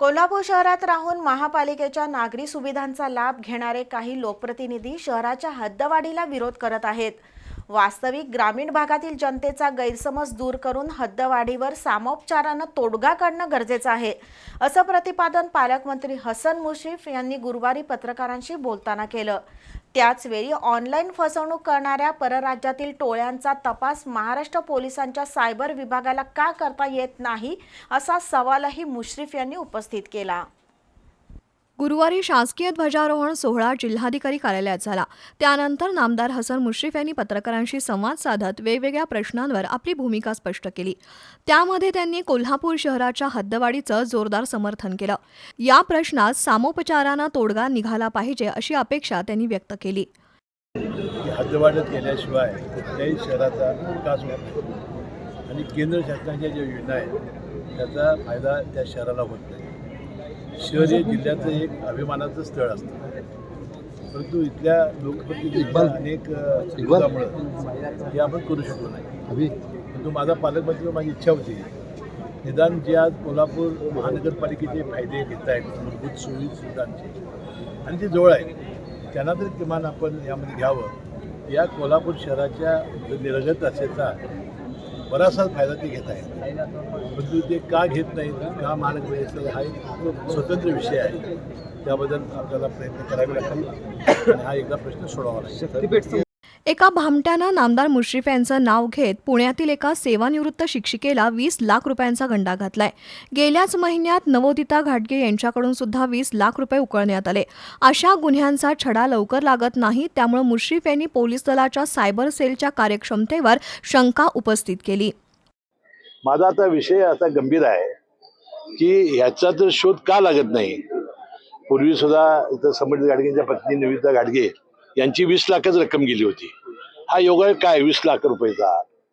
कोल्हापूर शहरात राहून महापालिकेच्या नागरी सुविधांचा लाभ घेणारे काही लोकप्रतिनिधी शहराच्या हद्दवाढीला विरोध करत आहेत. वास्तविक ग्रामीण भागातील जनतेचा गैरसमज दूर करून हद्दवाढीवर सामोपचारानं तोडगा काढणं गरजेचं आहे असं प्रतिपादन पालकमंत्री हसन मुश्रीफ यांनी गुरुवारी पत्रकारांशी बोलताना केलं. त्याचवेळी ऑनलाईन फसवणूक करणाऱ्या परराज्यातील टोळ्यांचा तपास महाराष्ट्र पोलिसांच्या सायबर विभागाला का करता येत नाही असा सवालही मुश्रीफ यांनी उपस्थित केला. गुरुवारी शासकीय ध्वजारोहण सोहळा जिल्हाधिकारी कार्यालयात झाला. त्यानंतर नामदार हसन मुश्रीफ यांनी पत्रकारांशी संवाद साधत वेगवेगळ्या प्रश्नांवर आपली भूमिका स्पष्ट केली. त्यामध्ये त्यांनी कोल्हापूर शहराच्या हद्दवाढीचं जोरदार समर्थन केलं. या प्रश्नात सामोपचारानं तोडगा निघाला पाहिजे अशी अपेक्षा त्यांनी व्यक्त केली. हद्दवाढत केल्याशिवाय कुठल्याही शहराचा विकास होत नाही. आणि केंद्र शासनाच्या ज्या योजना आहेत त्याचा फायदा त्या शहराला होत नाही. शहर हे जिल्ह्याचं एक अभिमानाचं स्थळ असतं. परंतु इथल्या लोकप्रतिनिधींच्या अनेक विरोधामुळं हे आपण करू शकलो नाही. परंतु माझा पालकमंत्री माझी इच्छा होती. निदान जे आज कोल्हापूर महानगरपालिकेचे फायदे घेत आहेत मूलभूत सोयी सुविधांचे आणि जे जवळ आहे त्यांना तरी किमान आपण यामध्ये घ्यावं. या कोल्हापूर शहराच्या निरगत असेचा बराचसा फायदा ते घेत आहेत. परंतु ते का घेत नाहीत का महानगरपालिकेचा हा एक स्वतंत्र विषय आहे. त्याबद्दल आपल्याला प्रयत्न करावे लागतील. आणि हा एकदा प्रश्न सोडावा लागेल. एका भामट्यानं नामदार मुश्रीफ यांचं नाव घेत पुण्यातील एका सेवानिवृत्त शिक्षिकेला वीस लाख रुपयांचा गंडा घातलाय. गेल्याच महिन्यात नवोदिता घाटगे यांच्याकडून सुद्धा वीस लाख रुपये उकळण्यात आले. अशा गुन्ह्यांचा छडा लवकर लागत नाही त्यामुळे मुश्रीफ यांनी पोलीस दलाच्या सायबर सेलच्या कार्यक्षमतेवर शंका उपस्थित केली. माझा आता विषय असा गंभीर आहे की ह्याचा तर शोध का लागत नाही? पूर्वी सुद्धा इथं समर्थ गाडगेंच्या पत्नी निविता घाटगे यांची वीस लाखच रक्कम गेली होती. हा योगा काय? वीस लाख रुपयेचा.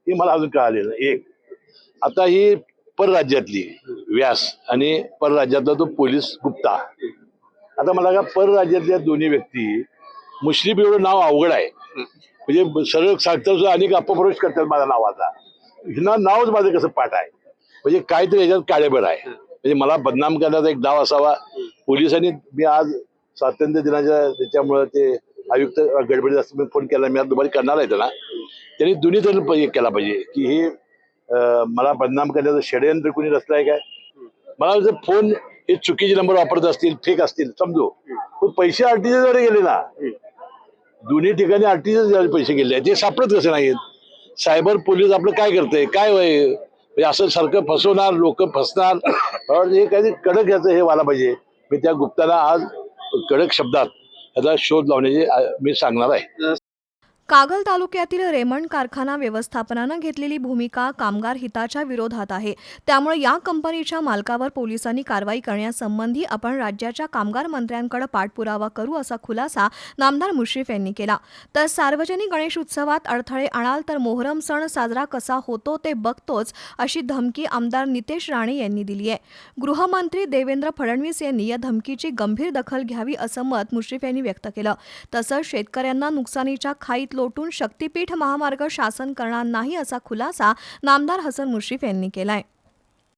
हे मला अजून कळालेलं एक. आता ही परराज्यातली व्यास आणि परराज्यातला तो पोलीस गुप्ता. आता मला का परराज्यातल्या दोन्ही व्यक्ती मुश्रीफ एवढं नाव अवघड आहे. म्हणजे सरळ सांगतात सुद्धा अनेक अपप्रवेश करतात माझ्या नावाचा. हिना नावच माझं कसं पाठ आहे? म्हणजे काहीतरी याच्यात काळेबड आहे. म्हणजे मला बदनाम करण्याचा एक डाव असावा. पोलिसांनी मी आज स्वातंत्र्य दिनाच्या त्याच्यामुळं ते आयुक्त गडबडीत असं फोन केला मी आज दुपारी करणार आहे त्याला त्यांनी दोन्ही जण प- केला पाहिजे की हे मला बदनाम करण्याचं षडयंत्र कुणी रचलं आहे काय? मला जर फोन हे चुकीचे नंबर वापरत असतील फेक असतील समजू. पण पैसे आरटीच्या द्वारे गेले ना. दोन्ही ठिकाणी आरटीच्या पैसे गेले ते सापडत कसे नाहीत? सायबर पोलीस आपलं काय करतंय? काय वय? म्हणजे असं सारखं फसवणार लोक फसणार. हे काही कडक याचं हे व्हायला पाहिजे. मी त्या गुप्ताला आज कडक शब्दात याचा शोध लावण्याचे मी सांगणार आहे. कागल तालुक्यातील रेमंड कारखाना व्यवस्थापनानं घेतलेली भूमिका कामगार हिताच्या विरोधात आहे. त्यामुळे या कंपनीच्या मालकावर पोलिसांनी कारवाई करण्यासंबंधी आपण राज्याच्या कामगार मंत्र्यांकडे पाठपुरावा करू असा खुलासा नामदार मुश्रीफ यांनी केला. तर सार्वजनिक गणेश उत्सवात अडथळे आणाल तर मोहरम सण साजरा कसा होतो ते बघतोच अशी धमकी आमदार नितेश राणे यांनी दिली आहे. गृहमंत्री देवेंद्र फडणवीस यांनी या धमकीची गंभीर दखल घ्यावी असं मत मुश्रीफ यांनी व्यक्त केलं. तसंच शेतकऱ्यांना नुकसानीच्या खाईत लोटून शक्तीपीठ महामार्ग शासन करणार नाही असा खुलासा नामदार हसन मुश्रीफ यांनी केलाय.